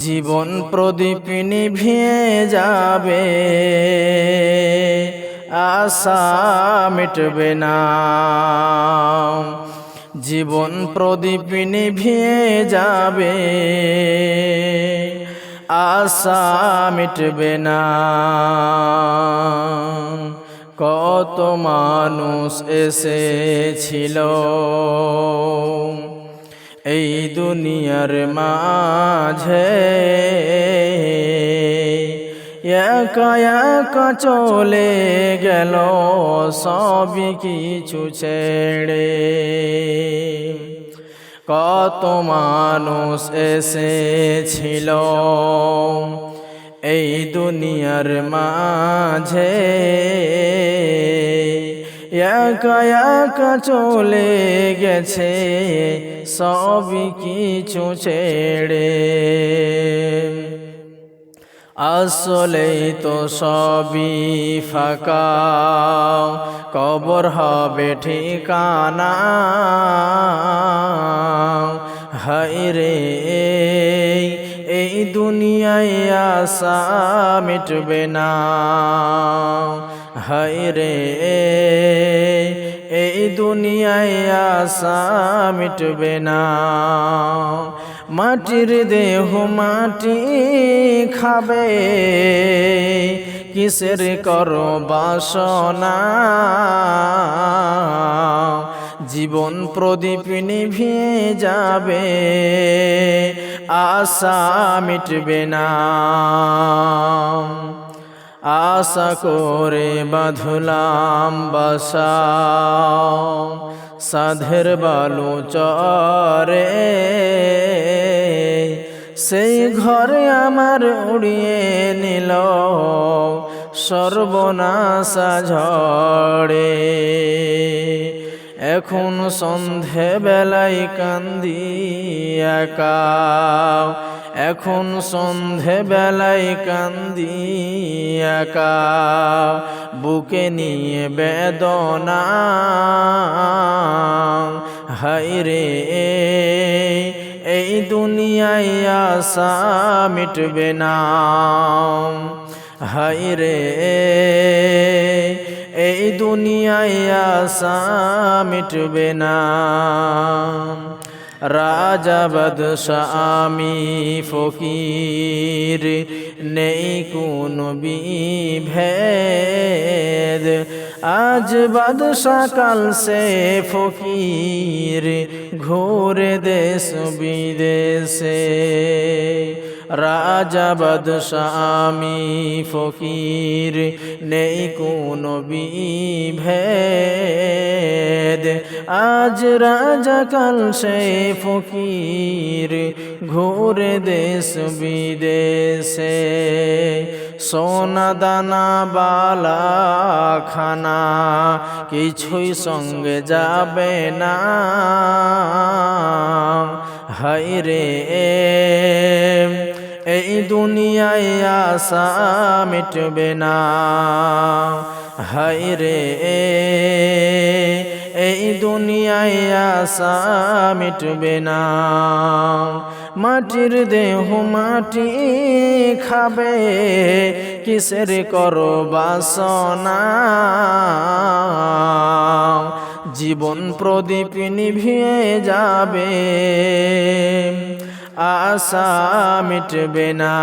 জীবন প্রদীপ নিভিয়ে যাবে। আশা মিটবে না। জীবন প্রদীপ নিভিয়ে যাবে। আশা মিটবে না। কত মানুষ এসেছিল। এই দুনিয়ার মাঝে একা একা চলে গেল সব কিছু ছেড়ে। কত মানুষ এসেছিল এই দুনিয়ার মাঝে একা একা চলে গেছে, সব কিছু ছেড়ে। আসলেই তো সবই ফাঁকা, কবর হবে ঠিকানা। হায় রে এই দুনিয়ায় আশা মিটবে না। হায় রে, এই দুনিয়ায় আশা মিটবে না। মাটির দেহ মাটি খাবে, কিসের কর বাসনা? জীবন প্রদীপ নিভিয়ে যাবে আশা মিটবে না। আশা করে বাঁধলাম বাসা। সাধের বালু চরে। সেই ঘরে আমার উড়িয়ে নিল সর্বনাশা ঝড়ে। এখন সন্ধে বেলায় কান্দি একা। এখন সন্ধে বেলায় কান্দি একা। বুকে নিয়ে বেদনা। হায় রে, এই দুনিয়ায় আশা মিটবে না। হায় রে এই দুনিয়ায় আশা মিটবে না। রাজা বাদশাহ আমি ফকির, নেই কোন বিভেদ। আজ বাদশাহ কাল সে ফকির, ঘোরে দেশ বিদেশে। রাজা বাদশাহ আমি ফকির নেই কোন বিভেদ। আজ রাজা কাল সে ফকির ঘোরে দেশ বিদেশে। সোনা দানা, বালা, খানা কিছুই সঙ্গে যাবে না। হাই রে এই দুনিয়ায় আশা মিটবে না। হাই রে। এই দুনিয়ায় আশা মিটবে না। মাটির দেহ মাটি খাবে, কিসের করো বাসনা? জীবন প্রদীপ নিভিয়ে যাবে। আশা মিটবে না।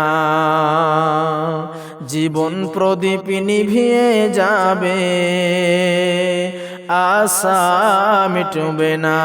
জীবন প্রদীপ নিভিয়ে যাবে। আশা মিটবে না।